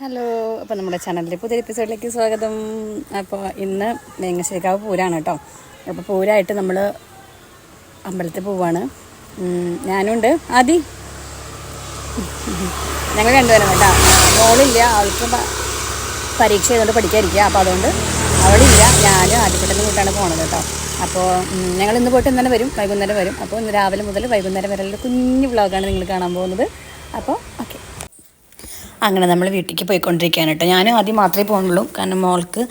Hello അപ്പോൾ നമ്മുടെ ചാനലിലെ പുതിയ എപ്പിസോഡിലേക്ക് സ്വാഗതം. അപ്പോൾ ഇന്ന് വേങ്ങശ്ശേരിക്കാവ് പൂരാണ് കേട്ടോ. അപ്പോൾ പൂരായിട്ട് നമ്മൾ അമ്പലത്തിൽ പോവാണ്. ഞാനുണ്ട്. ആദി? ഞങ്ങൾ രണ്ടുപേരും കേട്ടോ. മോളില്ല അവൾക്ക് പരീക്ഷ ചെയ്തുകൊണ്ട് പഠിക്കാതിരിക്കുക അപ്പോൾ അതുകൊണ്ട് അവളില്ല ഞാനും ആദ്യപ്പെട്ടെന്ന് കൂട്ടാണ് പോണത് കേട്ടോ. അപ്പോൾ ഞങ്ങൾ ഇന്ന് പോയിട്ട് ഇന്നലെ വരും വൈകുന്നേരം വരും. അപ്പോൾ ഇന്ന് രാവിലെ മുതൽ വൈകുന്നേരം വരെ കുഞ്ഞു വ്ളോഗാണ് നിങ്ങൾ കാണാൻ പോകുന്നത്. അപ്പോൾ ഓക്കെ. അങ്ങനെ നമ്മൾ വീട്ടിലേക്ക് പോയിക്കൊണ്ടിരിക്കുകയാണ് കേട്ടോ. ഞാൻ ആദ്യം മാത്രമേ പോകുന്നുള്ളൂ. കാരണം മോൾക്ക്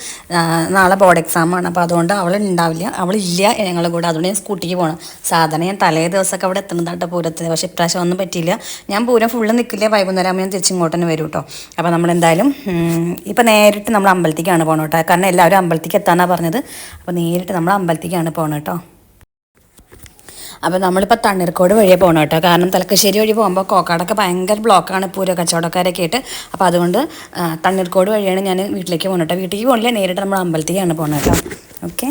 നാളെ ബോർഡ് എക്സാമാണ് അപ്പോൾ അതുകൊണ്ട് അവൾ ഉണ്ടാവില്ല. അവളില്ല ഞങ്ങളുടെ കൂടെ. അതുകൊണ്ട് ഞാൻ സ്കൂട്ടിക്ക് പോകണം സാധാരണ ഞാൻ തലേ ദിവസമൊക്കെ അവിടെ എത്തുന്നതാട്ടോ പൂരത്തിന്. പക്ഷേ ഇപ്രാവശ്യം ഒന്നും പറ്റിയില്ല. ഞാൻ പൂരം ഫുള്ള് നിൽക്കില്ല വൈകുന്നേരം ആകുമ്പോൾ ഞാൻ തിരിച്ചിങ്ങോട്ട് തന്നെ വരും കേട്ടോ. അപ്പോൾ നമ്മളെന്തായാലും ഇപ്പം നേരിട്ട് നമ്മൾ അമ്പലത്തേക്കാണ് പോകണം കേട്ടോ. കാരണം എല്ലാവരും അമ്പലത്തേക്ക് എത്താനാണ് പറഞ്ഞത്. അപ്പോൾ നേരിട്ട് നമ്മൾ അമ്പലത്തേക്കാണ് പോകണം കേട്ടോ. അപ്പോൾ നമ്മളിപ്പോൾ തണ്ണീർക്കോട് വഴിയേ പോകണം കേട്ടോ. കാരണം തലക്കശ്ശേരി വഴി പോകുമ്പോൾ കോക്കാടൊക്കെ ഭയങ്കര ബ്ലോക്കാണ്. പൂര കച്ചവടക്കാരൊക്കെ ആയിട്ട്. അപ്പോൾ അതുകൊണ്ട് തണ്ണീർക്കോട് വഴിയാണ് ഞാൻ വീട്ടിലേക്ക് പോകുന്നത് കേട്ടോ. വീട്ടിലേക്ക് പോകണില്ല നേരിട്ട് നമ്മൾ അമ്പലത്തിലേക്കാണ് പോകുന്നത് കേട്ടോ. ഓക്കെ.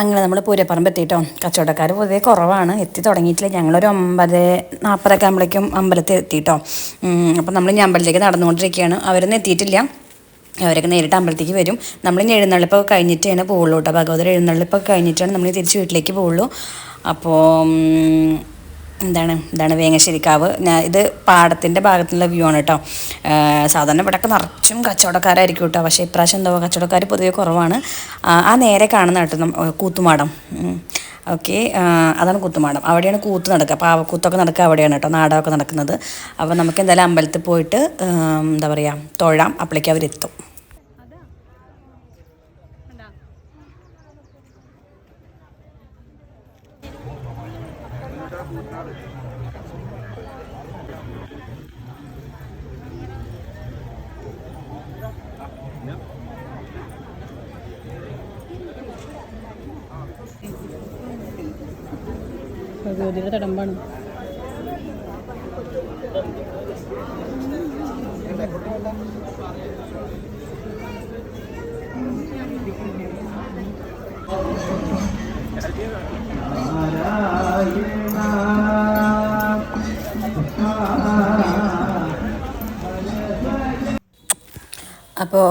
അങ്ങനെ നമ്മൾ പൂരപ്പറമ്പ് എത്തിയിട്ടോ കച്ചവടക്കാർ പൊതുവെ കുറവാണ്. എത്തി തുടങ്ങിയിട്ടില്ല. ഞങ്ങളൊരു ഒമ്പത് നാൽപ്പതൊക്കെ ആകുമ്പോഴേക്കും അമ്പലത്തിൽ എത്തിയിട്ടോ അപ്പം നമ്മൾ ഇനി അമ്പലത്തിലേക്ക് നടന്നുകൊണ്ടിരിക്കുകയാണ്. അവരൊന്നും എത്തിയിട്ടില്ല. അവരൊക്കെ നേരിട്ട് അമ്പലത്തേക്ക് വരും. നമ്മൾ ഇനി എഴുന്നള്ളിപ്പൊക്കെ കഴിഞ്ഞിട്ടാണ് പോവുള്ളൂ കേട്ടോ ഭഗവതി എഴുന്നള്ളിപ്പൊക്കെ കഴിഞ്ഞിട്ടാണ് നമ്മൾ തിരിച്ച് വീട്ടിലേക്ക് പോവുള്ളൂ. അപ്പോൾ എന്താണ് എന്താണ് വേങ്ങശ്ശേരിക്കാവ്? ഞാൻ ഇത് പാടത്തിന്റെ ഭാഗത്തുള്ള വ്യൂ ആണ് കേട്ടോ സാധാരണ ഇവിടെയൊക്കെ നിറച്ചും കച്ചവടക്കാരായിരിക്കും കേട്ടോ പക്ഷേ ഇപ്രാവശ്യം എന്തോ കച്ചവടക്കാർ പൊതുവെ കുറവാണ്. ആ നേരെ കാണുന്ന കേട്ടോ കൂത്തുമാടം. ഓക്കെ അതാണ് കൂത്തുമാടം. അവിടെയാണ് കൂത്ത് നടക്കുക. പാവക്കൂത്തൊക്കെ നടക്കുക അവിടെയാണ് കേട്ടോ നാടകമൊക്കെ നടക്കുന്നത്. അപ്പോൾ നമുക്ക് എന്തായാലും അമ്പലത്തിൽ പോയിട്ട് എന്താ പറയുക തൊഴാം. അപ്പോഴേക്കും അവരെത്തും. ഭഗവതിയുടെ തടമ്പാണ് അപ്പോൾ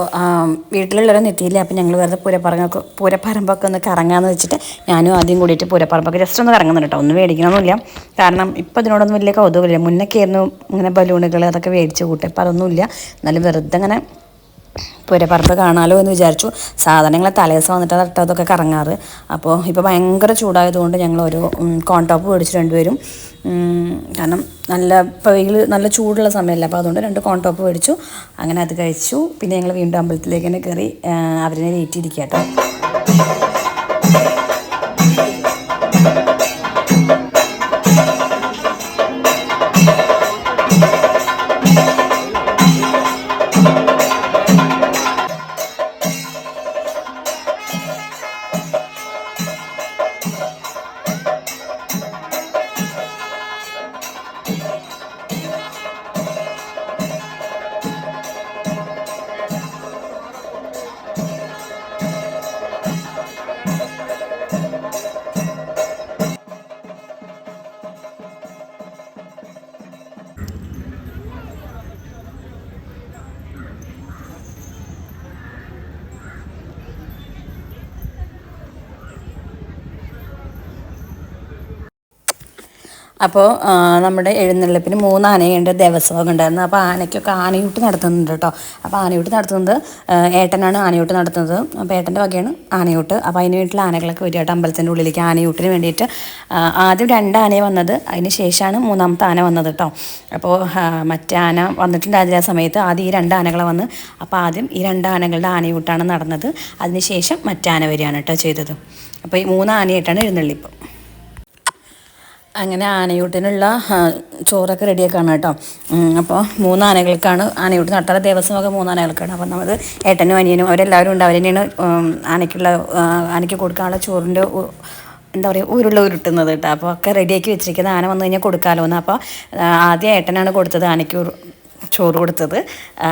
വീട്ടിലുള്ളവരൊന്നും എത്തിയില്ല. അപ്പോൾ ഞങ്ങൾ വെറുതെ പൂരപ്പറമ്പൊക്കെ പൂരപ്പറമ്പൊക്കെ ഒന്ന് കറങ്ങാമെന്ന് വെച്ചിട്ട് ഞാനും ആദ്യം കൂടിയിട്ട് പൂരപ്പറമ്പൊക്കെ ജസ്റ്റ് ഒന്ന് കറങ്ങുന്നുണ്ട് കേട്ടോ. ഒന്നും മേടിക്കണമൊന്നുമില്ല കാരണം ഇപ്പോൾ അതിനോടൊന്നും വലിയ കൗതുകമില്ല. മുന്നൊക്കെ ആയിരുന്നു ഇങ്ങനെ ബലൂണുകൾ അതൊക്കെ മേടിച്ച് കൂട്ടും ഇപ്പോൾ അതൊന്നുമില്ല. എന്നാലും വെറുതെ അങ്ങനെ പൂരപ്പറമ്പ് കാണാലോ എന്ന് വിചാരിച്ചു. സാധനങ്ങൾ തലേദിവസം വന്നിട്ട് തട്ടോ അതൊക്കെ കറങ്ങാറ്. അപ്പോൾ ഇപ്പോൾ ഭയങ്കര ചൂടായതുകൊണ്ട് ഞങ്ങൾ ഒരു കോൺ ടോപ്പ് മേടിച്ചു രണ്ടുപേരും. കാരണം നല്ല ഇപ്പോൾ വെയിൽ നല്ല ചൂടുള്ള സമയമല്ല അപ്പോൾ അതുകൊണ്ട് രണ്ട് കോൺ ടോപ്പ് മേടിച്ചു. അങ്ങനെ അത് കഴിച്ചു. പിന്നെ ഞങ്ങൾ വീണ്ടും അമ്പലത്തിലേക്ക് തന്നെ കയറി അവരെ വെയിറ്റ് കേട്ടോ അപ്പോൾ നമ്മുടെ എഴുന്നള്ളിപ്പിന് മൂന്ന് ആനയുണ്ട് ദേവസ്വമൊക്കെ ഉണ്ടായിരുന്നു. അപ്പോൾ ആനയ്ക്കൊക്കെ ആനയൂട്ട് നടത്തുന്നുണ്ട് കേട്ടോ. അപ്പോൾ ആനയൂട്ട് നടത്തുന്നത് ഏട്ടനാണ് ആനയൂട്ട് നടത്തുന്നത്. അപ്പോൾ ഏട്ടന്റെ വകയാണ് ആനയൂട്ട്. അപ്പോൾ അതിന് വേണ്ടിയിട്ടുള്ള ആനകളൊക്കെ വരിക കേട്ടോ അമ്പലത്തിന്റെ ഉള്ളിലേക്ക് ആനയൂട്ടിന് വേണ്ടിയിട്ട്. ആദ്യം രണ്ട് ആനയെ വന്നത്. അതിന് ശേഷമാണ് മൂന്നാമത്തെ ആന വന്നത് കേട്ടോ. അപ്പോൾ മറ്റാന മറ്റേ ആന വന്നിട്ടുണ്ടായിരുന്ന ആ സമയത്ത്. ആദ്യം ഈ രണ്ട് ആനകളെ വന്ന്. അപ്പോൾ ആദ്യം ഈ രണ്ട് ആനകളുടെ ആനയൂട്ടാണ് നടന്നത്. അതിന് ശേഷം മറ്റേ ആന വരികയാണ് കേട്ടോ ചെയ്തത്. അപ്പോൾ ഈ മൂന്ന് ആനയായിട്ടാണ് എഴുന്നള്ളിപ്പ്. അങ്ങനെ ആനയൂട്ടിനുള്ള ചോറൊക്കെ റെഡിയാക്കാണ് കേട്ടോ. അപ്പോൾ മൂന്ന് ആനകൾക്കാണ് ആനയൂട്ട് നട്ടറ ദേവസ്വമൊക്കെ മൂന്ന് ആനകൾക്കാണ് അപ്പം നമ്മൾ ഏട്ടനും അനിയനും അവരെല്ലാവരും ഉണ്ട്. അവർ തന്നെയാണ് ആനയ്ക്കുള്ള ആനയ്ക്ക് കൊടുക്കാനുള്ള ചോറിന്റെ എന്താ പറയുക ഉരുള ഉരുട്ടുന്നത് കേട്ടോ. അപ്പോൾ ഒക്കെ റെഡിയാക്കി വെച്ചിരിക്കുന്ന ആന വന്നു കഴിഞ്ഞാൽ കൊടുക്കാമല്ലോ എന്ന് അപ്പോൾ ആദ്യം ഏട്ടനാണ് കൊടുത്തത് ആനയ്ക്ക് ചോറ് കൊടുത്തത്.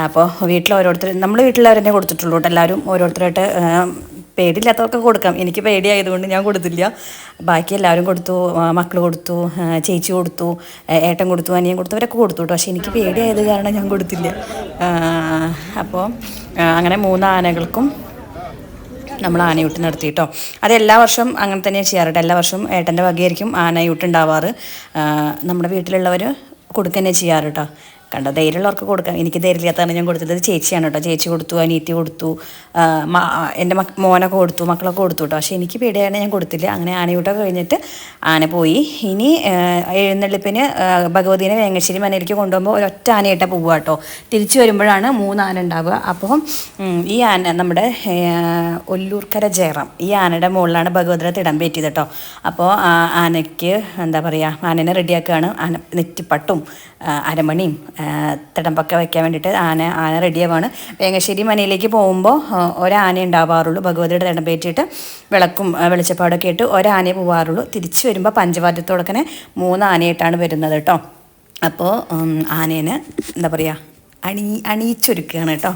അപ്പോൾ വീട്ടിൽ ഓരോരുത്തർ നമ്മൾ വീട്ടിലവരെന്നെ കൊടുത്തിട്ടുള്ളൂ കേട്ടോ. എല്ലാവരും ഓരോരുത്തരായിട്ട് പേടിയില്ലാത്തവർക്ക് കൊടുക്കാം. എനിക്ക് പേടിയായതുകൊണ്ട് ഞാൻ കൊടുത്തില്ല. ബാക്കി എല്ലാവരും കൊടുത്തു മക്കൾ കൊടുത്തു ചേച്ചി കൊടുത്തു ഏട്ടൻ കൊടുത്തു അനിയൻ കൊടുത്തു അവരൊക്കെ കൊടുത്തു കേട്ടോ. പക്ഷേ എനിക്ക് പേടിയായത് കാരണം ഞാൻ കൊടുത്തില്ല. അപ്പോൾ അങ്ങനെ മൂന്ന് ആനകൾക്കും നമ്മൾ ആനയൂട്ട് നടത്തി കേട്ടോ. അത് എല്ലാ വർഷവും അങ്ങനെ തന്നെ ചെയ്യാറുണ്ട് എല്ലാ വർഷവും ഏട്ടന്റെ വകയായിരിക്കും ആനയൂട്ട് ഉണ്ടാവാറ്. നമ്മുടെ വീട്ടിലുള്ളവർ കൊടുക്കുക തന്നെ ചെയ്യാറ് കേട്ടോ. കണ്ടോ? ധൈര്യമുള്ളവർക്ക് കൊടുക്കാം. എനിക്ക് ധൈര്യമില്ലാത്തതാണ് ഞാൻ കൊടുത്തത്. ചേച്ചിയാണ് കേട്ടോ. ചേച്ചി കൊടുത്തു അനീറ്റി കൊടുത്തു എന്റെ മക് മോനൊക്കെ കൊടുത്തു മക്കളൊക്കെ കൊടുത്തു കേട്ടോ. പക്ഷേ എനിക്ക് പേടിയാണ് ഞാൻ കൊടുത്തില്ല. അങ്ങനെ ആനയൂട്ടൊക്കെ കഴിഞ്ഞിട്ട് ആന പോയി. ഇനി എഴുന്നള്ളിപ്പിന് ഭഗവതിനെ വേങ്ങശ്ശേരി മനയിലേക്ക് കൊണ്ടുപോകുമ്പോൾ ഒരൊറ്റ ആനയിട്ട പോവുക കേട്ടോ. തിരിച്ചു വരുമ്പോഴാണ് മൂന്ന് ആന ഉണ്ടാവുക അപ്പോൾ ഈ ആന നമ്മുടെ ഒല്ലൂർക്കര ജയറാം ഈ ആനയുടെ മുകളിലാണ് ഭഗവതിയുടെ തിടം പറ്റിയത് കേട്ടോ. അപ്പോൾ ആനയ്ക്ക് എന്താ പറയുക ആനനെ റെഡിയാക്കുകയാണ് ആന നെറ്റിപ്പട്ടും അരമണിയും തിടമ്പൊക്കെ വയ്ക്കാൻ വേണ്ടിയിട്ട് ആന ആന റെഡിയാവാണ് വേങ്ങശ്ശേരി മനയിലേക്ക് പോകുമ്പോൾ ഒരാന ഉണ്ടാവാറുള്ളൂ. ഭഗവതിയുടെ തിടം പേറ്റിയിട്ട് വിളക്കും വെളിച്ചപ്പാടൊക്കെ ഇട്ട് ഒരാനയെ പോവാറുള്ളൂ. തിരിച്ചു വരുമ്പോൾ പഞ്ചവാദ്യത്തോടൊക്കെ മൂന്ന് ആനയായിട്ടാണ് വരുന്നത് കേട്ടോ. അപ്പോൾ ആനേനെ എന്താ പറയുക അണി അണിയിച്ചൊരുക്കുകയാണ് കേട്ടോ.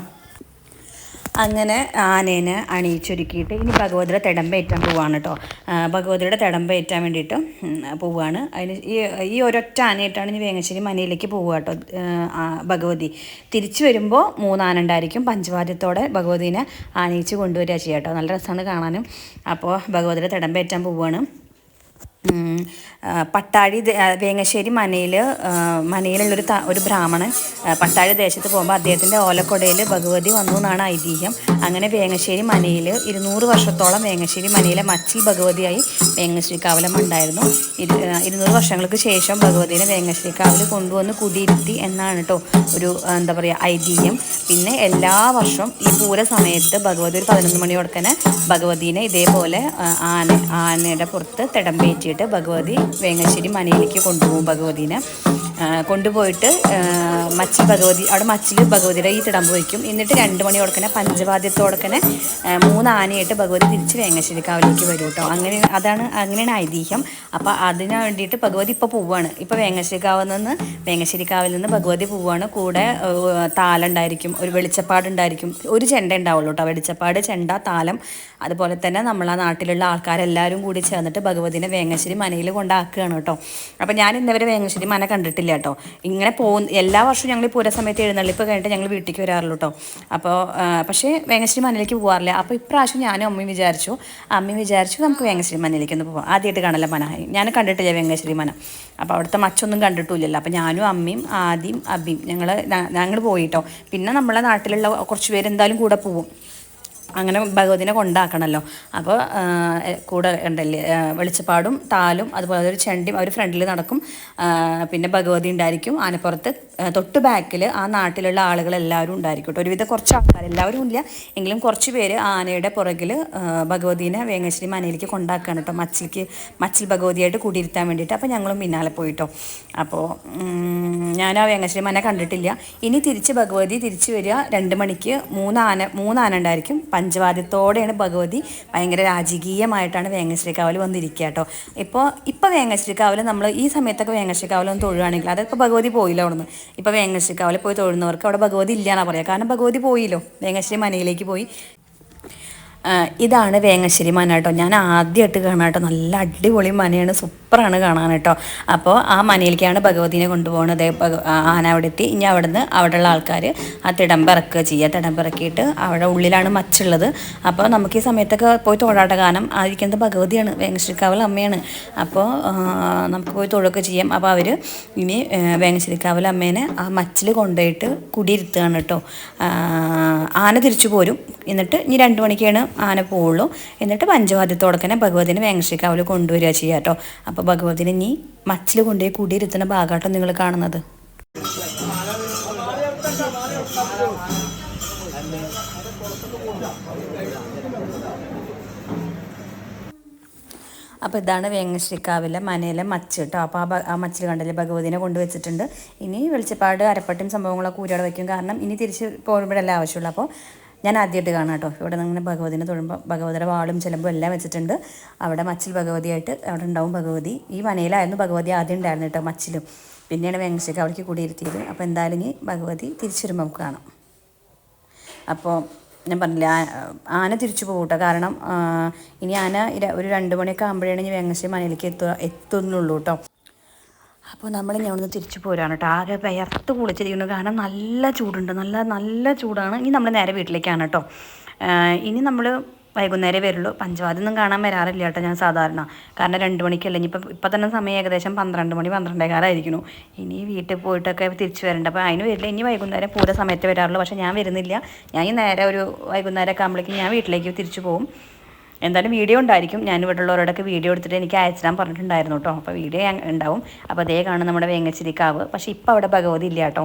അങ്ങനെ ആനേനെ അണിയിച്ചൊരുക്കിയിട്ട് ഇനി ഭഗവതിയുടെ തിടമ്പേറ്റാൻ പോവാണ് കേട്ടോ ഭഗവതിയുടെ തിടമ്പേറ്റാൻ വേണ്ടിയിട്ട് പോവുകയാണ് അതിന് ഈ ഈ ഒരൊറ്റ ആനയായിട്ടാണ് ഇനി വേങ്ങശ്ശേരി മനയിലേക്ക് പോവുക കേട്ടോ ഭഗവതി. തിരിച്ചു വരുമ്പോൾ മൂന്നാന ഉണ്ടായിരിക്കും പഞ്ചവാദ്യത്തോടെ ഭഗവതിനെ ആനയിച്ച് കൊണ്ടുവരിക ചെയ്യാം കേട്ടോ നല്ല രസമാണ് കാണാനും. അപ്പോൾ ഭഗവതിയുടെ തിടമ്പേറ്റാൻ പോവുകയാണ് പട്ടാഴി വേങ്ങശ്ശേരി മനയിൽ മനയിലുള്ളൊരു ഒരു ബ്രാഹ്മണൻ പട്ടാഴി ദേശത്ത് പോകുമ്പോൾ അദ്ദേഹത്തിന്റെ ഓലക്കൊടയിൽ ഭഗവതി വന്നു എന്നാണ് ഐതിഹ്യം. അങ്ങനെ വേങ്ങശ്ശേരി മനയിൽ ഇരുന്നൂറ് വർഷത്തോളം വേങ്ങശ്ശേരി മനയിലെ മച്ചി ഭഗവതിയായി വേങ്ങശ്ശേരി കാവലം ഉണ്ടായിരുന്നു ഇരുന്നൂറ് വർഷങ്ങൾക്ക് ശേഷം ഭഗവതിനെ വേങ്ങശ്ശേരി കാവൽ കൊണ്ടുവന്ന് കുടിയിരുത്തി എന്നാണ് കേട്ടോ ഒരു എന്താ പറയുക ഐതിഹ്യം. പിന്നെ എല്ലാ വർഷവും ഈ പൂര സമയത്ത് ഭഗവതി ഒരു പതിനൊന്ന് മണിയോടെ തന്നെ ഭഗവതിനെ ഇതേപോലെ ആന ആനയുടെ പുറത്ത് തിടമ്പേറ്റിയിട്ട് ഭഗവതി വേങ്ങശ്ശേരി മനയിലേക്ക് കൊണ്ടുപോകും ഭഗവതിനെ. കൊണ്ടുപോയിട്ട് മച്ചി ഭഗവതി അവിടെ മച്ചിൽ ഭഗവതിയുടെ ഈ തിടമ്പ് വയ്ക്കും എന്നിട്ട് രണ്ട് മണിയോടക്കനെ പഞ്ചവാദ്യത്തോടക്കനെ മൂന്ന് ആനയായിട്ട് ഭഗവതി തിരിച്ച് വേങ്ങശ്ശേരി കാവിലേക്ക് വരും കേട്ടോ. അങ്ങനെ അതാണ് അങ്ങനെയാണ് ഐതിഹ്യം. അപ്പോൾ അതിന് വേണ്ടിയിട്ട് ഭഗവതി ഇപ്പോൾ പോവുകയാണ് ഇപ്പോൾ വേങ്ങശ്ശേരി കാവിൽ നിന്ന് വേങ്ങശ്ശേരി കാവിൽ നിന്ന് ഭഗവതി പോവുകയാണ് കൂടെ താലുണ്ടായിരിക്കും ഒരു വെളിച്ചപ്പാടുണ്ടായിരിക്കും ഒരു ചെണ്ട ഉണ്ടാവുള്ളൂ കേട്ടോ. വെളിച്ചപ്പാട് ചെണ്ട താലം. അതുപോലെ തന്നെ നമ്മളെ നാട്ടിലുള്ള ആൾക്കാരെല്ലാവരും കൂടി ചേർന്നിട്ട് ഭഗവതിനെ വേങ്ങശ്ശേരി മനയിൽ കൊണ്ടാക്കുകയാണ് കേട്ടോ. അപ്പോൾ ഞാൻ ഇന്നവരെ വേങ്ങശ്ശേരി മന കണ്ടിട്ടില്ല. കേട്ടോ ഇങ്ങനെ പോകുന്ന എല്ലാ വർഷവും ഞങ്ങൾ പൂര സമയത്ത് എഴുന്നള്ളിപ്പ് കഴിഞ്ഞിട്ട് ഞങ്ങൾ വീട്ടിലേക്ക് വരാറുള്ളൂ കേട്ടോ അപ്പോൾ പക്ഷേ വേങ്ങശ്ശേരി മനയിലേക്ക് പോകാറില്ല അപ്പോൾ ഇപ്രാവശ്യം ഞാനും അമ്മയും വിചാരിച്ചു അമ്മയും വിചാരിച്ചു നമുക്ക് വേങ്ങശ്ശേരി മനയിലേക്ക് ഒന്ന് പോകാം ആദ്യമായിട്ട് കാണല്ല മന. ഞാൻ കണ്ടിട്ടില്ല വേങ്ങശ്ശേരി മന. അപ്പോൾ അവിടുത്തെ മച്ചൊന്നും കണ്ടിട്ടില്ലല്ലോ അപ്പോൾ ഞാനും അമ്മയും ആദ്യം അബിയും ഞങ്ങൾ ഞങ്ങൾ പോയിട്ടോ പിന്നെ നമ്മളെ നാട്ടിലുള്ള കുറച്ച് പേര് എന്തായാലും കൂടെ പോവും. അങ്ങനെ ഭഗവതിനെ കൊണ്ടാക്കണമല്ലോ അപ്പോൾ കൂടെ ഉണ്ടല്ലേ വെളിച്ചപ്പാടും താലും അതുപോലെ ഒരു ചെണ്ടിയും അവർ ഫ്രണ്ടിൽ നടക്കും. പിന്നെ ഭഗവതി ഉണ്ടായിരിക്കും. ആനപ്പുറത്ത് തൊട്ട് ബാക്കിൽ ആ നാട്ടിലുള്ള ആളുകളെല്ലാവരും ഉണ്ടായിരിക്കും കേട്ടോ. ഒരുവിധം കുറച്ച് ആൾക്കാർ എല്ലാവരും ഇല്ല. എങ്കിലും കുറച്ച് പേര് ആനയുടെ പുറകിൽ ഭഗവതിനെ വേങ്ങശ്ശേരി മനയിലേക്ക് കൊണ്ടാക്കുകയാണ് കേട്ടോ. മച്ചിലേക്ക് മച്ചിൽ ഭഗവതിയായിട്ട് കൂടിയിരുത്താൻ വേണ്ടിയിട്ട്. അപ്പോൾ ഞങ്ങളും പിന്നാലെ പോയിട്ടോ. അപ്പോൾ ഞാൻ ആ വേങ്ങശ്ശേരി മന കണ്ടിട്ടില്ല. ഇനി തിരിച്ച് ഭഗവതി തിരിച്ച് വരിക രണ്ട് മണിക്ക്. മൂന്ന് ആന ഉണ്ടായിരിക്കും. പഞ്ചവാദ്യത്തോടെയാണ് ഭഗവതി ഭയങ്കര രാജകീയമായിട്ടാണ് വേങ്ങശ്രീ കാവൽ വന്നിരിക്കുക കേട്ടോ. ഇപ്പോൾ ഇപ്പോൾ വേങ്ങശ്രീ കാവൽ നമ്മൾ ഈ സമയത്തൊക്കെ വേങ്ങശ്രീ കാവൽ ഒന്ന് തൊഴുകയാണെങ്കിൽ അതിപ്പോൾ ഭഗവതി പോയില്ലോ അവിടെ നിന്ന് ഇപ്പോൾ വേങ്ങശ്രീ കാവൽ പോയി തൊഴുന്നവർക്ക് അവിടെ ഭഗവതി ഇല്ല എന്നാണ് പറയുക കാരണം ഭഗവതി പോയില്ലോ. വേങ്ങശ്രീ മനയിലേക്ക് പോയി. ഇതാണ് വേങ്ങശ്ശേരി മന കേട്ടോ. ഞാൻ ആദ്യമായിട്ട് കാണാം കേട്ടോ. നല്ല അടിപൊളി മനയാണ്. സൂപ്പറാണ് കാണാൻ കേട്ടോ. അപ്പോൾ ആ മനയിലേക്കാണ് ഭഗവതിനെ കൊണ്ടുപോകുന്നത്. ആന അവിടെ എത്തി. ഇനി അവിടെ നിന്ന് അവിടെയുള്ള ആൾക്കാർ ആ തിടമ്പിറക്കുക ചെയ്യുക തിടമ്പിറക്കിയിട്ട് അവിടെ ഉള്ളിലാണ് മച്ചുള്ളത്. അപ്പോൾ നമുക്ക് ഈ സമയത്തൊക്കെ പോയി തൊഴാട്ട കാരണം ആയിരിക്കുന്നത് ഭഗവതിയാണ്. വേങ്ങശ്ശേരിക്കാവൽ അമ്മയാണ്. അപ്പോൾ നമുക്ക് പോയി തൊഴുകയൊക്കെ ചെയ്യാം. അപ്പോൾ അവർ ഇനി വേങ്ങശ്ശേരി വേങ്ങശ്ശേരിക്കാവൽ അമ്മേനെ ആ മച്ചിൽ കൊണ്ടുപോയിട്ട് കുടിയിരുത്തുകയാണ് കേട്ടോ. ആന തിരിച്ചു പോരും. എന്നിട്ട് ഇനി രണ്ട് മണിക്കാണ് ആന പോവുള്ളൂ. എന്നിട്ട് പഞ്ചവാദ്യത്തോടെ തന്നെ ഭഗവതിനെ വേങ്ങശ്ശേരിക്കാവിൽ കൊണ്ടുവരിക ചെയ്യുക കേട്ടോ. അപ്പോൾ ഭഗവതിനെ ഇനി മച്ചിൽ കൊണ്ടുപോയി കുടിയിരുത്തുന്ന ഭാഗമാട്ടോ നിങ്ങൾ കാണുന്നത്. അപ്പോൾ ഇതാണ് വേങ്ങശ്രീക്കാവിലെ മനയിലെ മച്ച് കേട്ടോ. അപ്പോൾ ആ ആ മച്ചിൽ കണ്ടല്ലേ ഭഗവതിനെ കൊണ്ടുവച്ചിട്ടുണ്ട്. ഇനി വെളിച്ചപ്പാട് അരപ്പട്ടും സംഭവങ്ങളൊക്കെ ഊരോടെ വയ്ക്കും. കാരണം ഇനി തിരിച്ച് പോകുമ്പോഴല്ലേ ആവശ്യമുള്ളൂ. അപ്പോൾ ഞാൻ ആദ്യമായിട്ട് കാണാം കേട്ടോ. ഇവിടെ നിന്ന് ഭഗവതിനെ തൊഴുമ്പോൾ ഭഗവതിയുടെ വാളും ചിലമ്പും എല്ലാം വെച്ചിട്ടുണ്ട്. അവിടെ മച്ചിൽ ഭഗവതിയായിട്ട് അവിടെ ഉണ്ടാവും ഭഗവതി. ഈ വനയിലായിരുന്നു ഭഗവതി ആദ്യം ഉണ്ടായിരുന്നു കേട്ടോ മച്ചിലും. പിന്നെയാണ് വേങ്ങശ്രീക്ക് അവിടേക്ക് കൂടിയിരുത്തിയത്. അപ്പോൾ എന്തായാലും ഇനി ഭഗവതി തിരിച്ചു വരുമ്പോൾ നമുക്ക് കാണാം. അപ്പോൾ ഞാൻ പറഞ്ഞില്ല ആന തിരിച്ചു പോകട്ടെ കേട്ടോ. കാരണം ഇനി ആന ഒരു രണ്ട് മണിയൊക്കെ ആകുമ്പോഴാണ് ഇനി വെങ്ങശ്ശേരി മനയിലേക്ക് എത്തുക എത്തുന്നുള്ളൂ കേട്ടോ. അപ്പോൾ നമ്മൾ ഞാൻ ഒന്ന് തിരിച്ചു പോരാണ് കേട്ടോ. ആകെ വിയർത്ത് കുളിച്ചിരിക്കുന്നു. കാരണം നല്ല ചൂടുണ്ട്. നല്ല നല്ല ചൂടാണ്. ഇനി നമ്മൾ നേരെ വീട്ടിലേക്കാണ് കേട്ടോ. ഇനി നമ്മൾ വൈകുന്നേരം വരുള്ളൂ. പഞ്ചവാദൊന്നും കാണാൻ വരാറില്ല കേട്ടോ ഞാൻ സാധാരണ. കാരണം രണ്ട് മണിക്കല്ല. ഇനിയിപ്പോൾ ഇപ്പം തന്നെ സമയം ഏകദേശം പന്ത്രണ്ട് മണി പന്ത്രണ്ടേകാലായിരിക്കുന്നു. ഇനി വീട്ടിൽ പോയിട്ടൊക്കെ തിരിച്ചു വരണ്ട. അപ്പോൾ അതിന് വരില്ല ഇനി വൈകുന്നേരം പൂര സമയത്ത് വരാറുള്ളൂ. പക്ഷേ ഞാൻ വരുന്നില്ല. ഞാൻ ഈ നേരെ ഒരു വൈകുന്നേരമൊക്കെ ആകുമ്പോഴേക്കും ഞാൻ വീട്ടിലേക്ക് തിരിച്ചു പോകും എന്തായാലും വീഡിയോ ഉണ്ടായിരിക്കും. ഞാൻ ഇവിടെ ഉള്ളവരോടൊക്കെ വീഡിയോ എടുത്തിട്ട് എനിക്ക് അയച്ചിടാൻ പറഞ്ഞിട്ടുണ്ടായിരുന്നു കേട്ടോ. അപ്പോൾ വീഡിയോ ഉണ്ടാവും. അപ്പോൾ അതേ കാണും നമ്മുടെ വേങ്ങച്ചിരിക്കാവ് പക്ഷേ ഇപ്പോൾ അവിടെ ഭഗവതി ഇല്ല കേട്ടോ.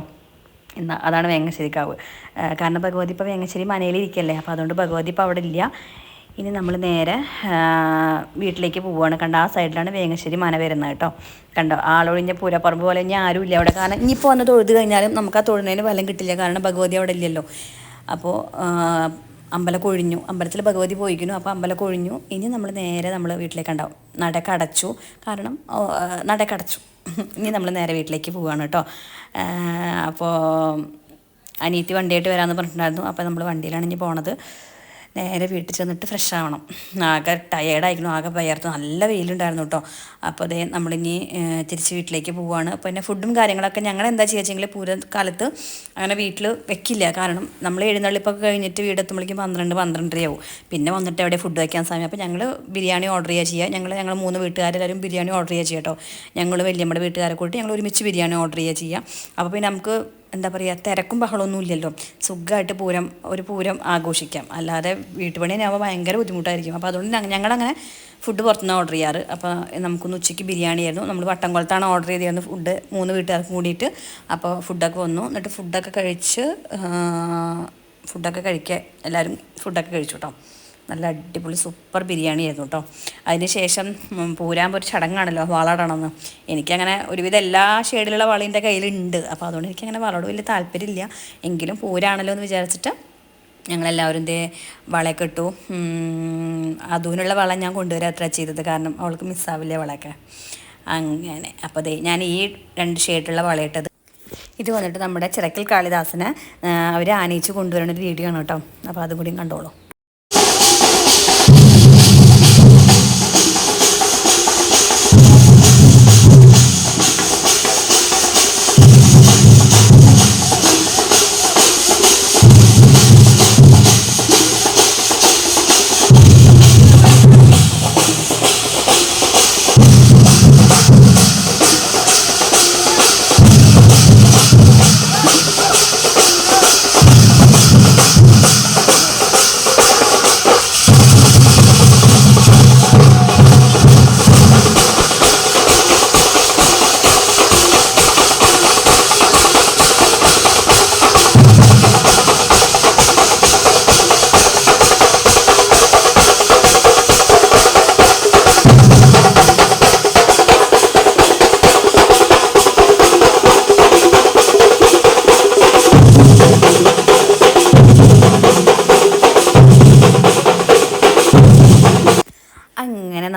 എന്നാ അതാണ് വേങ്ങശ്ശേരിക്കാവ്. കാരണം ഭഗവതി ഇപ്പോൾ വേങ്ങശ്ശേരി മനയിലിരിക്കല്ലേ. അപ്പോൾ അതുകൊണ്ട് ഭഗവതി ഇപ്പോൾ അവിടെ ഇല്ല. ഇനി നമ്മൾ നേരെ വീട്ടിലേക്ക് പോവുകയാണ്. കണ്ടോ ആ സൈഡിലാണ് വേങ്ങശ്ശേരി മന വരുന്നത് കേട്ടോ. കണ്ടോ? ആളൊഴിഞ്ഞ പൂരപ്പറമ്പ് പോലെ ഇനി ആരും ഇല്ല അവിടെ. കാരണം ഇനിയിപ്പോൾ വന്ന് തൊഴുത് കഴിഞ്ഞാലും നമുക്ക് ആ തൊഴുന്നതിന് ഫലം കിട്ടില്ല. കാരണം ഭഗവതി അവിടെ ഇല്ലല്ലോ. അപ്പോൾ അമ്പലം കൊഴിഞ്ഞു അമ്പലത്തിൽ ഭഗവതി പോയിക്കുന്നു. അപ്പോൾ അമ്പലം കൊഴിഞ്ഞു ഇനി നമ്മൾ നേരെ നമ്മൾ വീട്ടിലേക്ക് ഉണ്ടാവും. നടക്കടച്ചു കാരണം നടക്കടച്ചു ഇനി നമ്മൾ നേരെ വീട്ടിലേക്ക് പോവുകയാണ് കേട്ടോ. അപ്പോൾ അനിയത്തി വണ്ടിയായിട്ട് വരാമെന്ന് പറഞ്ഞിട്ടുണ്ടായിരുന്നു. അപ്പോൾ നമ്മൾ വണ്ടിയിലാണ് ഇനി പോണത്. നേരെ വീട്ടിൽ ചെന്നിട്ട് ഫ്രഷ് ആവണം. ആകെ ടയേർഡായിരിക്കണം ആകെ വയർത്ത് നല്ല വെയിലുണ്ടായിരുന്നു കേട്ടോ അപ്പോൾ അതേ നമ്മളിനി തിരിച്ച് വീട്ടിലേക്ക് പോവുകയാണ് അപ്പോൾ പിന്നെ ഫുഡും കാര്യങ്ങളൊക്കെ ഞങ്ങൾ എന്താ ചെയ്യുക പൂര കാലത്ത് അങ്ങനെ വീട്ടിൽ വെക്കില്ല. കാരണം നമ്മൾ എഴുന്നള്ളിപ്പൊക്കെ കഴിഞ്ഞിട്ട് വീടെത്തുമ്പോഴേക്കും പന്ത്രണ്ട് പന്ത്രണ്ടരയാവും. പിന്നെ വന്നിട്ട് എവിടെ ഫുഡ് വയ്ക്കാൻ സമയം. അപ്പോൾ ഞങ്ങൾ ബിരിയാണി ഓർഡർ ചെയ്യുക ചെയ്യുക ഞങ്ങൾ ഞങ്ങൾ മൂന്ന് വീട്ടുകാരെല്ലാവരും ബിരിയാണി ഓർഡർ ചെയ്യുക ചെയ്യാം കേട്ടോ ഞങ്ങൾ വലിയമ്മയുടെ വീട്ടുകാരെ കൂട്ടി ഞങ്ങൾ ഒരുമിച്ച് ബിരിയാണി ഓർഡർ ചെയ്യുക ചെയ്യുക അപ്പോൾ പിന്നെ നമുക്ക് എന്താ പറയുക തിരക്കും ബഹളമൊന്നും ഇല്ലല്ലോ. സുഖമായിട്ട് പൂരം ഒരു പൂരം ആഘോഷിക്കാം. അല്ലാതെ വീട്ടുപണി ആവുമ്പോൾ ഭയങ്കര ബുദ്ധിമുട്ടായിരിക്കും. അപ്പോൾ അതുകൊണ്ട് ഞങ്ങളങ്ങനെ ഫുഡ് പുറത്തുനിന്ന് ഓർഡർ ചെയ്യാറ്. അപ്പോൾ നമുക്കൊന്ന് ഉച്ചയ്ക്ക് ബിരിയാണി ആയിരുന്നു. നമ്മൾ വട്ടംകുളത്താണ് ഓർഡർ ചെയ്തിരുന്നത് ഫുഡ് മൂന്ന് വീട്ടുകാർക്ക് കൂടിയിട്ട് അപ്പോൾ ഫുഡൊക്കെ വന്നു. എന്നിട്ട് ഫുഡൊക്കെ കഴിച്ച് ഫുഡൊക്കെ കഴിക്കുക എല്ലാവരും ഫുഡൊക്കെ കഴിച്ചു കേട്ടോ നല്ല അടിപൊളി സൂപ്പർ ബിരിയാണി ആയിരുന്നു കേട്ടോ. അതിന് ശേഷം പൂരാൻ ഒരു ചടങ്ങാണല്ലോ വളടണമെന്ന് എനിക്കങ്ങനെ ഒരുവിധം എല്ലാ ഷെയ്ഡിലുള്ള വളീന്റെ കയ്യിലുണ്ട്. അപ്പോൾ അതുകൊണ്ട് എനിക്കങ്ങനെ വളോട് വലിയ താല്പര്യമില്ല. എങ്കിലും പൂരാണല്ലോ എന്ന് വിചാരിച്ചിട്ട് ഞങ്ങളെല്ലാവരും ദേ വളയൊക്കെ ഇട്ടു. അതിനുള്ള വള ഞാൻ കൊണ്ടുവരാൻ അത്ര ചെയ്തത്. കാരണം അവൾക്ക് മിസ്സാവില്ല വളയൊക്കെ. അങ്ങനെ. അപ്പോൾ ദേ ഞാൻ ഈ രണ്ട് ഷേഡുള്ള വളയിട്ടത് ഇത് വന്നിട്ട് നമ്മുടെ ചിറക്കൽ കാളിദാസനെ അവർ ആനയിച്ച് കൊണ്ടുവരുന്ന ഒരു വീഡിയോ ആണ് കേട്ടോ. അപ്പോൾ അതും കൂടിയും കണ്ടോളൂ.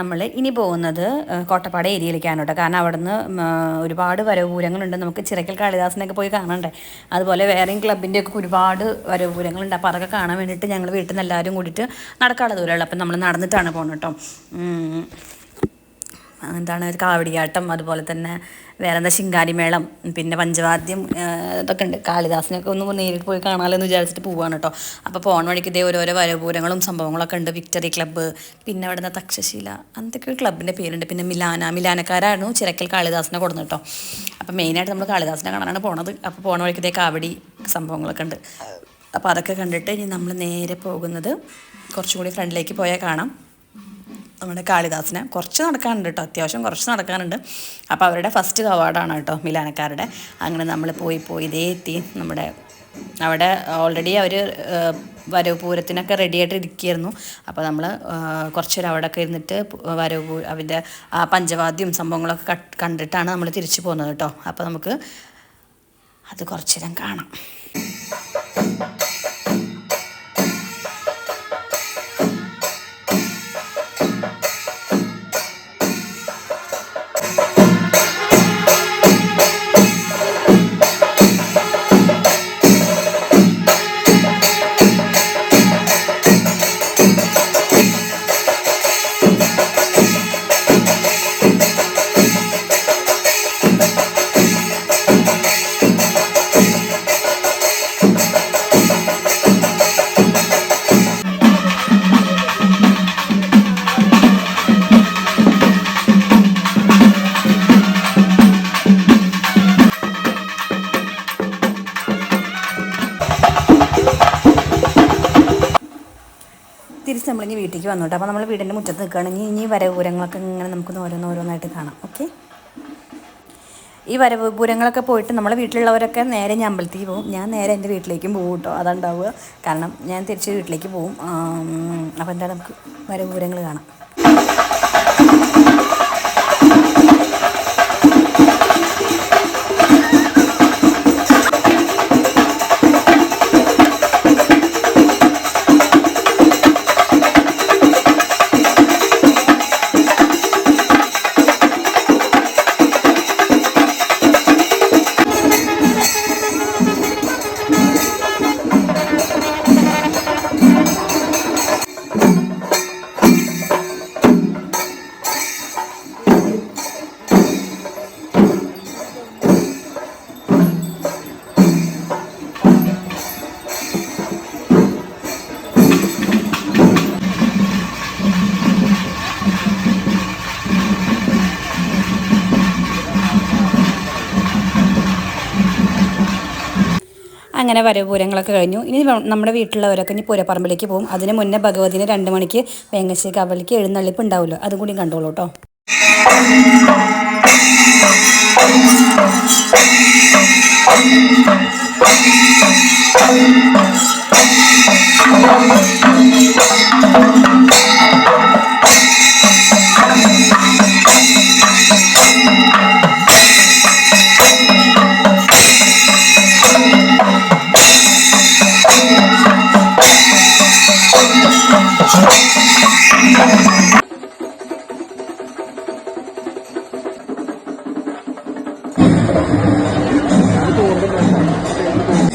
നമ്മൾ ഇനി പോകുന്നത് കോട്ടപ്പാട് ഏരിയയിലേക്കാണ് കേട്ടോ. കാരണം അവിടുന്ന് ഒരുപാട് വരവൂരങ്ങളുണ്ട്. നമുക്ക് ചിറക്കൽ കാളിദാസിനൊക്കെ പോയി കാണണ്ടേ? അതുപോലെ വേറെയും ക്ലബിന്റെ ഒക്കെ ഒരുപാട് വരവൂരങ്ങളുണ്ട്. അപ്പോൾ അതൊക്കെ കാണാൻ വേണ്ടിയിട്ട് ഞങ്ങൾ വീട്ടിൽ നിന്ന് എല്ലാവരും കൂടിയിട്ട് നടക്കാനുള്ള ദൂരമുള്ളൂ. അപ്പം നമ്മൾ നടന്നിട്ടാണ് പോകുന്നത് കേട്ടോ. എന്താണ് കാവടിയാട്ടം അതുപോലെ തന്നെ വേറെ എന്താ ശിങ്കാരിമേളം പിന്നെ പഞ്ചവാദ്യം ഇതൊക്കെ ഉണ്ട്. കാളിദാസിനൊക്കെ ഒന്ന് നേരിട്ട് പോയി എന്ന് വിചാരിച്ചിട്ട് പോവാണ് കേട്ടോ അപ്പോൾ പോണ വഴിക്ക് ഇതേ ഓരോരോ വരപൂരങ്ങളും സംഭവങ്ങളൊക്കെ ഉണ്ട്. വിക്ടറി ക്ലബ്ബ് പിന്നെ അവിടെ നിന്ന് തക്ഷശീല എന്തൊക്കെ ക്ലബിന്റെ പേരുണ്ട്. പിന്നെ മിലാന മിലാനക്കാരായിരുന്നു ചിരക്കൽ കാളിദാസിനെ കൊടുന്നു കേട്ടോ അപ്പോൾ മെയിനായിട്ട് നമ്മൾ കാളിദാസിനെ കാണാനാണ് പോണത്. അപ്പോൾ പോണ വഴിക്ക് ഇതേ കാവടി സംഭവങ്ങളൊക്കെ ഉണ്ട്. അപ്പോൾ അതൊക്കെ കണ്ടിട്ട് ഇനി നമ്മൾ നേരെ പോകുന്നത് കുറച്ചും കൂടി ഫ്രണ്ടിലേക്ക് പോയാൽ കാണാം. നമ്മുടെ കാളിദാസിനെ. കുറച്ച് നടക്കാനുണ്ട് കേട്ടോ. അത്യാവശ്യം കുറച്ച് നടക്കാനുണ്ട്. അപ്പോൾ അവരുടെ ഫസ്റ്റ് അവാർഡാണ് കേട്ടോ മിലാനക്കാരുടെ. അങ്ങനെ നമ്മൾ പോയി പോയി ഇതേ എത്തി. നമ്മുടെ അവിടെ ഓൾറെഡി അവർ വരവ് പൂരത്തിനൊക്കെ റെഡി ആയിട്ട് ഇരിക്കുകയായിരുന്നു. അപ്പോൾ നമ്മൾ കുറച്ച് അവിടെ അവിടെയൊക്കെ ഇരുന്നിട്ട് വരവ് പൂ അവന്റെ പഞ്ചവാദ്യം സംഭവങ്ങളൊക്കെ കണ്ടിട്ടാണ് നമ്മൾ തിരിച്ചു പോകുന്നത് കേട്ടോ. അപ്പോൾ നമുക്ക് അത് കുറച്ചു നേരം കാണാം. തിരിച്ച് നമ്മളിനി വീട്ടിലേക്ക് വന്നു കേട്ടോ അപ്പോൾ നമ്മൾ വീടിന്റെ മുറ്റത്ത് നിൽക്കുകയാണെങ്കിൽ ഇനി വരവൂരങ്ങളൊക്കെ ഇങ്ങനെ നമുക്ക് ഓരോന്ന് ഓരോന്നായിട്ട് കാണാം. ഓക്കെ ഈ വരപൂരങ്ങളൊക്കെ പോയിട്ട് നമ്മളെ വീട്ടിലുള്ളവരൊക്കെ നേരെ ഞാൻ അമ്പലത്തിൽ പോകും. ഞാൻ നേരെ എന്റെ വീട്ടിലേക്കും പോകും കേട്ടോ അതുണ്ടാവുക. കാരണം ഞാൻ തിരിച്ച് വീട്ടിലേക്ക് പോകും. അപ്പോൾ എന്താ നമുക്ക് വരപൂരങ്ങൾ കാണാം. അങ്ങനെ വരവപൂരങ്ങളൊക്കെ കഴിഞ്ഞു. ഇനി നമ്മുടെ വീട്ടിലുള്ളവരൊക്കെ ഇനി പൂരപ്പറമ്പിലേക്ക് പോകും. അതിന് മുന്നേ ഭഗവതിന് രണ്ട് മണിക്ക് വേങ്ങശ്ശേരി കവലിക്ക് എഴുന്നള്ളിപ്പ് ഉണ്ടാവുമല്ലോ. അതും കൂടി കണ്ടോളൂ കേട്ടോ. Thank you.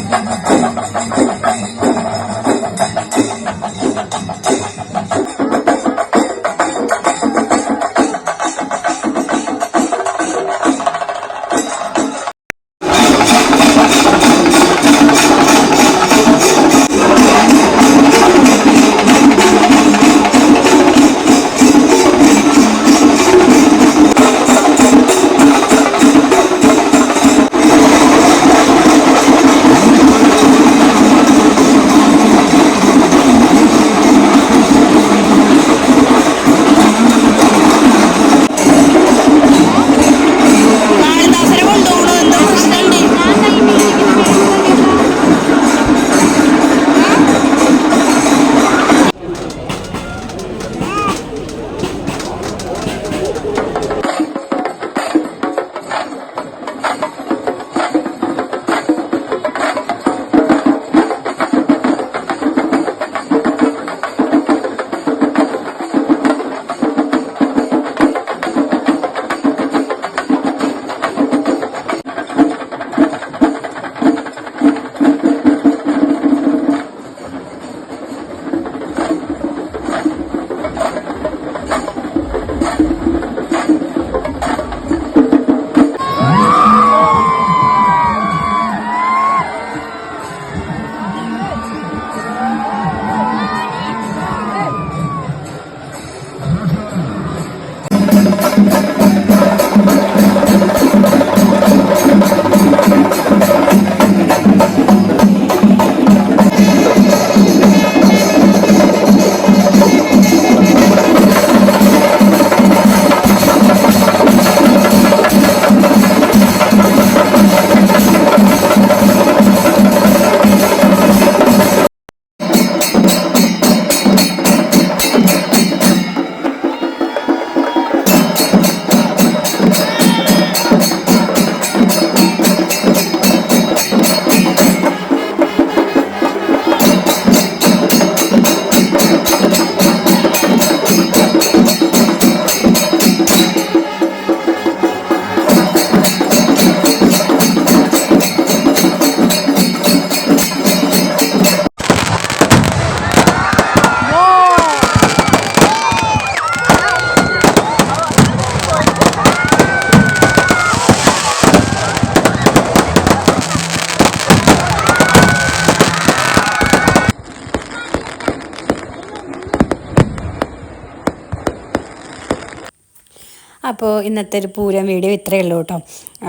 അപ്പോൾ ഇന്നത്തെ ഒരു പൂരം വീഡിയോ ഇത്രയേ ഉള്ളൂ കേട്ടോ.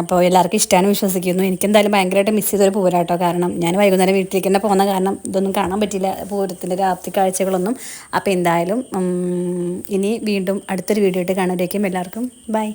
അപ്പോൾ എല്ലാവർക്കും ഇഷ്ടമാണ് വിശ്വസിക്കുന്നു. എനിക്കെന്തായാലും ഭയങ്കരമായിട്ട് മിസ് ചെയ്തൊരു പൂരം കേട്ടോ കാരണം ഞാൻ വൈകുന്നേരം വീട്ടിലേക്ക് തന്നെ പോകുന്ന കാരണം ഇതൊന്നും കാണാൻ പറ്റില്ല. പൂരത്തിന്റെ രാത്രി കാഴ്ചകളൊന്നും. അപ്പോൾ എന്തായാലും ഇനി വീണ്ടും അടുത്തൊരു വീഡിയോ ആയിട്ട് കാണുമ്പോഴേക്കും എല്ലാവർക്കും ബൈ